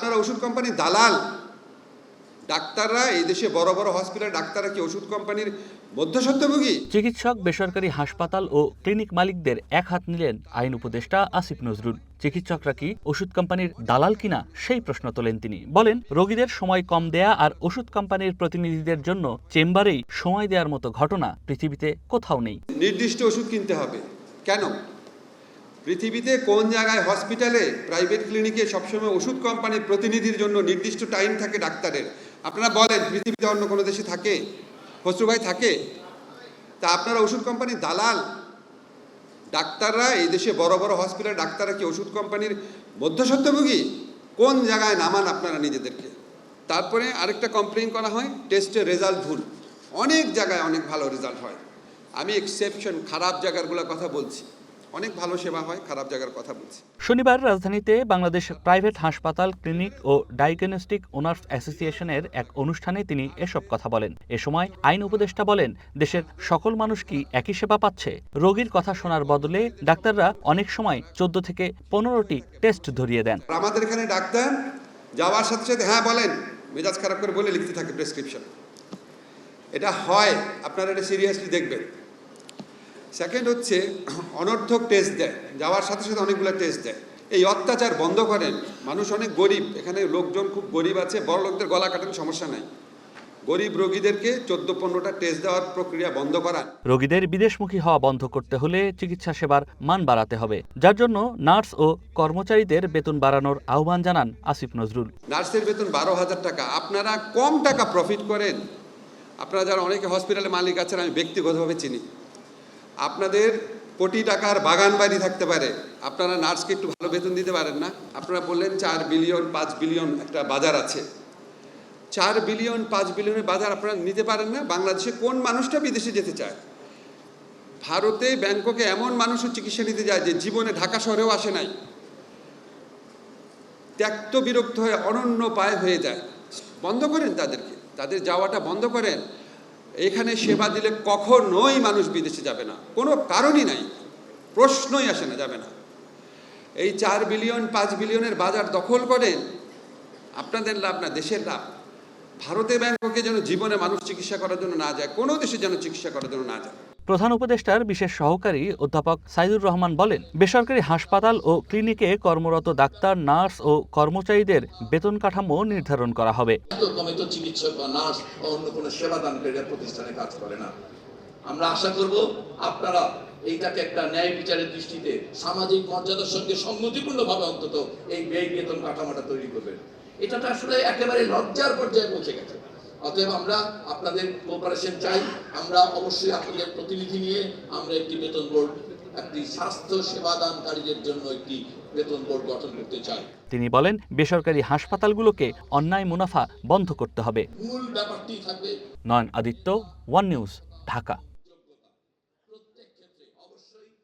আপনারা ওষুধ কোম্পানির দালাল। ডাক্তাররা এই দেশে বড় বড় হসপিটাল ডাক্তাররা কি ওষুধ কোম্পানির মধ্যস্বত্বভোগী? চিকিৎসক বেসরকারি হাসপাতাল ও ক্লিনিক মালিকদের এক হাত নিলেন আইন উপদেষ্টা আসিফ নজরুল। চিকিৎসকরা কি ওষুধ কোম্পানির দালাল কিনা সেই প্রশ্ন তোলেন তিনি। বলেন রোগীদের সময় কম দেয়া আর ওষুধ কোম্পানির প্রতিনিধিদের জন্য চেম্বারেই সময় দেওয়ার মতো ঘটনা পৃথিবীতে কোথাও নেই। নির্দিষ্ট ওষুধ কিনতে হবে। কেন? পৃথিবীতে কোন জায়গায় হসপিটালে, প্রাইভেট ক্লিনিকে সবসময় ওষুধ কোম্পানির প্রতিনিধির জন্য নির্দিষ্ট টাইম থাকে ডাক্তারের? আপনারা বলেন, পৃথিবীতে অন্য কোনো দেশে থাকে? খসরু ভাই থাকে? তা আপনারা ওষুধ কোম্পানির দালাল? ডাক্তাররা এই দেশে বড় বড় হসপিটাল ডাক্তাররা কি ওষুধ কোম্পানির মধ্যস্বত্বভোগী? কোন জায়গায় নামান আপনারা নিজেদেরকে? তারপরে আরেকটা কমপ্লেন করা হয় টেস্টের রেজাল্ট ভুল। অনেক জায়গায় অনেক ভালো রেজাল্ট হয়। আমি এক্সেপশন খারাপ জায়গাগুলোর কথা বলছি। অনেক ভালো সেবা হয় খারাপ জায়গার কথা বলছি। শনিবার রাজধানীতে বাংলাদেশ প্রাইভেট হাসপাতাল ক্লিনিক ও ডায়াগনস্টিক ওনার্স অ্যাসোসিয়েশনের এক অনুষ্ঠানে তিনি এসব কথা বলেন। এ সময় আইন উপদেষ্টা বলেন দেশের সকল মানুষ কি একই সেবা পাচ্ছে? রোগীর কথা শোনার বদলে ডাক্তাররা অনেক সময় চোদ্দ থেকে পনেরোটি টেস্ট ধরিয়ে দেন। আমাদের এখানে ডাক্তার যাওয়ার সাথে সাথে হ্যাঁ বলেন মেজাজ খারাপ করে বলে লিখতে থাকে প্রেসক্রিপশন। এটা হয় আপনারা এটা সিরিয়াসলি দেখবেন। সেকেন্ড হচ্ছে অনর্থক টেস্ট দেয়। যাওয়ার সাথে সাথে অনেকগুলো টেস্ট দেয়। এই অত্যাচার বন্ধ করেন। মানুষ অনেক গরিব। এখানে লোকজন খুব গরিব আছে বড় লোকদের গলা কাটান সমস্যা নাই। গরিব রোগীদেরকে চোদ্দ পনেরোটা টেস্ট দেওয়ার প্রক্রিয়া বন্ধ করা রোগীদের বিদেশমুখী হওয়া বন্ধ করতে হলে চিকিৎসা সেবার মান বাড়াতে হবে। যার জন্য নার্স ও কর্মচারীদের বেতন বাড়ানোর আহ্বান জানান আসিফ নজরুল। নার্সের বেতন বারো হাজার টাকা। আপনারা কম টাকা প্রফিট করেন। আপনারা যারা অনেকে হসপিটালে মালিক আছেন আমি ব্যক্তিগতভাবে চিনি। আপনাদের কোটি টাকার বাগান বাড়ি থাকতে পারে। আপনারা নার্সকে একটু ভালো বেতন দিতে পারেন না। আপনারা বললেন চার বিলিয়ন, পাঁচ বিলিয়ন একটা বাজার আছে। চার বিলিয়ন, পাঁচ বিলিয়নের বাজার আপনারা নিতে পারেন না। বাংলাদেশে কোন মানুষটা বিদেশে যেতে চায়? ভারতে ব্যাংককে এমন মানুষও চিকিৎসা নিতে যায় যে জীবনে ঢাকা শহরেও আসে নাই। ত্যক্ত বিরক্ত হয়ে অনন্য পায় হয়ে যায়। বন্ধ করেন তাদেরকে। তাদের যাওয়াটা বন্ধ করেন। এখানে সেবা দিলে কখনোই মানুষ বিদেশে যাবে না। কোনো কারণই নাই। প্রশ্নই আসে না, যাবে না। এই চার বিলিয়ন, পাঁচ বিলিয়নের বাজার দখল করেন আপনাদের লাভ না, দেশের লাভ। ভারতে ব্যাংককে যেন জীবনে মানুষ চিকিৎসা করার জন্য না যায় কোনো দেশে যেন চিকিৎসা করার জন্য না যায়। প্রধান উপদেষ্টার বিশেষ সহকারী অধ্যাপক সাইদুর রহমান বলেন বেসরকারি হাসপাতাল ও ক্লিনিকে কর্মরত ডাক্তার নার্স ও কর্মচারীদের বেতন কাঠামো নির্ধারণ করা হবে। চিকিৎসক বা নার্স অন্য কোনো প্রতিষ্ঠানে কাজ করে না। আমরা আশা করব আপনারা এইটাকে একটা ন্যায় বিচারের দৃষ্টিতে সামাজিক মর্যাদার সঙ্গে সংগতিপূর্ণ ভাবে অন্তত এই ব্যয় বেতন কাঠামোটা তৈরি করবেন। এটা তো আসলে একেবারে লজ্জার পর্যায়ে পৌঁছে গেছে। অতএব আমরা আপনাদের কোঅপারেশন চাই। আমরা অবশ্যই আপনাদের প্রতিনিধি নিয়ে আমরা একটি বেতন বোর্ড একটি স্বাস্থ্য সেবাদানকারীদের জন্য একটি বেতন বোর্ড গঠন করতে চাই। তিনি বলেন বেসরকারি হাসপাতালগুলোকে অন্যায় মুনাফা বন্ধ করতে হবে। মূল ব্যাপারটি থাকবে নয়ন আদিত্য ওয়ান নিউজ ঢাকা।